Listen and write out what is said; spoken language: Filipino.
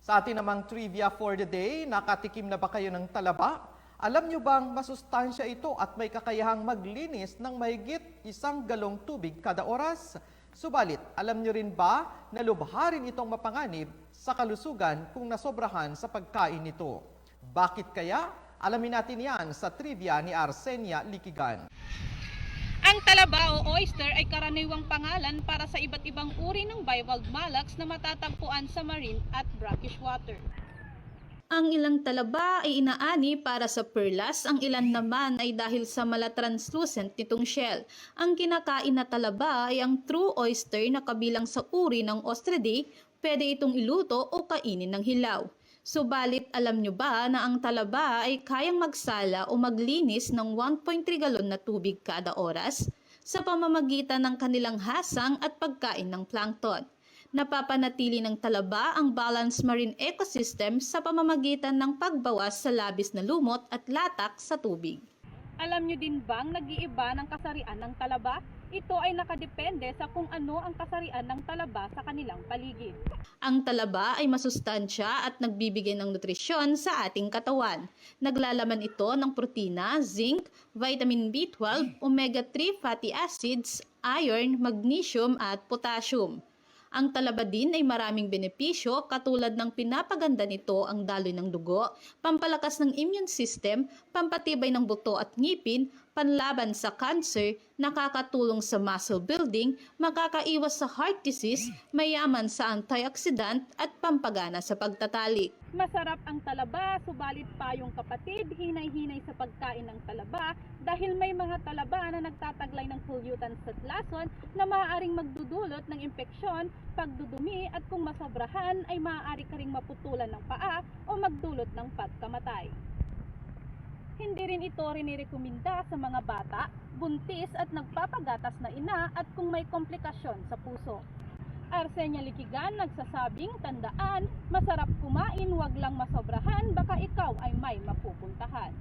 Sa atin namang trivia for the day, nakatikim na ba kayo ng talaba? Alam nyo bang masustansya ito at may kakayahang maglinis ng mahigit isang galong tubig kada oras? Subalit, alam nyo rin ba na lubharin itong mapanganib sa kalusugan kung nasobrahan sa pagkain nito? Bakit kaya? Alamin natin yan sa trivia ni Arsenia Likigan. Talaba o oyster ay karaniwang pangalan para sa iba't ibang uri ng bivalve mollusks na matatagpuan sa marine at brackish water. Ang ilang talaba ay inaani para sa perlas, ang ilan naman ay dahil sa malatranslucent nitong shell. Ang kinakain na talaba ay ang true oyster na kabilang sa uri ng ostridae, pwede itong iluto o kainin ng hilaw. Subalit alam nyo ba na ang talaba ay kayang magsala o maglinis ng 1.3 galon na tubig kada oras sa pamamagitan ng kanilang hasang at pagkain ng plankton? Napapanatili ng talaba ang balanced marine ecosystem sa pamamagitan ng pagbawas sa labis na lumot at latak sa tubig. Alam nyo din bang nag-iiba ng kasarian ng talaba? Ito ay nakadepende sa kung ano ang kasarian ng talaba sa kanilang paligid. Ang talaba ay masustansya at nagbibigay ng nutrisyon sa ating katawan. Naglalaman ito ng protina, zinc, vitamin B12, omega-3 fatty acids, iron, magnesium at potassium. Ang talaba din ay maraming benepisyo katulad ng pinapaganda nito ang daloy ng dugo, pampalakas ng immune system, pampatibay ng buto at ngipin, panlaban sa cancer, nakakatulong sa muscle building, makakaiwas sa heart disease, mayaman sa antioxidant at pampagana sa pagtatalik. Masarap ang talaba, subalit pa yung kapatid, hinay-hinay sa pagkain ng talaba dahil may mga talaba na nagtataglay ng pollutants at lason na maaaring magdudulot ng impeksyon, pagdudumi at kung masobrahan ay maaari ka ring maputulan ng paa o magdulot ng pagkamatay. Hindi rin ito rinirekomenda sa mga bata, buntis at nagpapagatas na ina at kung may komplikasyon sa puso. Arsenia Likigan nagsasabing tandaan, masarap kumain, wag lang masobrahan, baka ikaw ay may mapupuntahan.